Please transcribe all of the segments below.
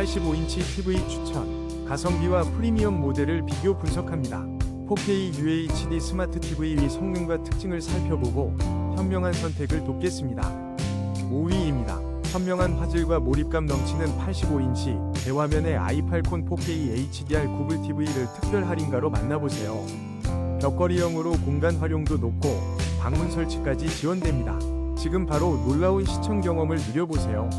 85인치 TV 추천, 가성비와 프리미엄 모델을 비교 분석합니다. 4K UHD 스마트 TV의 성능과 특징을 살펴보고 현명한 선택을 돕겠습니다. 5위입니다. 현명한 화질과 몰입감 넘치는 85인치 대화면의 i8콘 4K HDR 구글 TV를 특별 할인가로 만나보세요. 벽걸이형으로 공간 활용도 높고 방문 설치까지 지원됩니다. 지금 바로 놀라운 시청 경험을 누려보세요.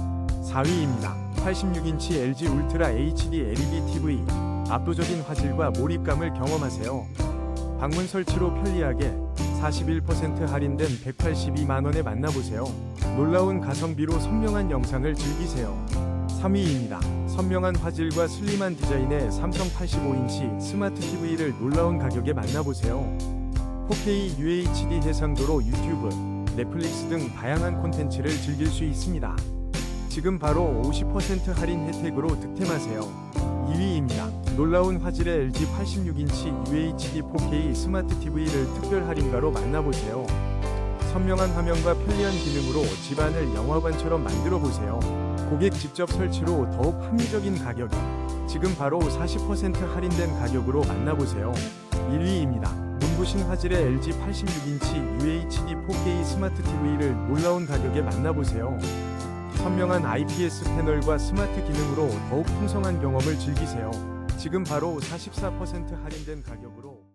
4위입니다. 86인치 LG 울트라 HD LED TV 압도적인 화질과 몰입감을 경험하세요. 방문 설치로 편리하게 41% 할인된 182만 원에 만나보세요. 놀라운 가성비로 선명한 영상을 즐기세요. 3위입니다. 선명한 화질과 슬림한 디자인의 삼성 85인치 스마트 TV를 놀라운 가격에 만나보세요. 4K UHD 해상도로 유튜브, 넷플릭스 등 다양한 콘텐츠를 즐길 수 있습니다. 지금 바로 50% 할인 혜택으로 득템하세요. 2위입니다. 놀라운 화질의 LG 86인치 UHD 4K 스마트 TV를 특별 할인가로 만나보세요. 선명한 화면과 편리한 기능으로 집안을 영화관처럼 만들어 보세요. 고객 직접 설치로 더욱 합리적인 가격에 지금 바로 40% 할인된 가격으로 만나보세요. 1위입니다. 눈부신 화질의 LG 86인치 UHD 4K 스마트 TV를 놀라운 가격에 만나보세요. 선명한 IPS 패널과 스마트 기능으로 더욱 풍성한 경험을 즐기세요. 지금 바로 44% 할인된 가격으로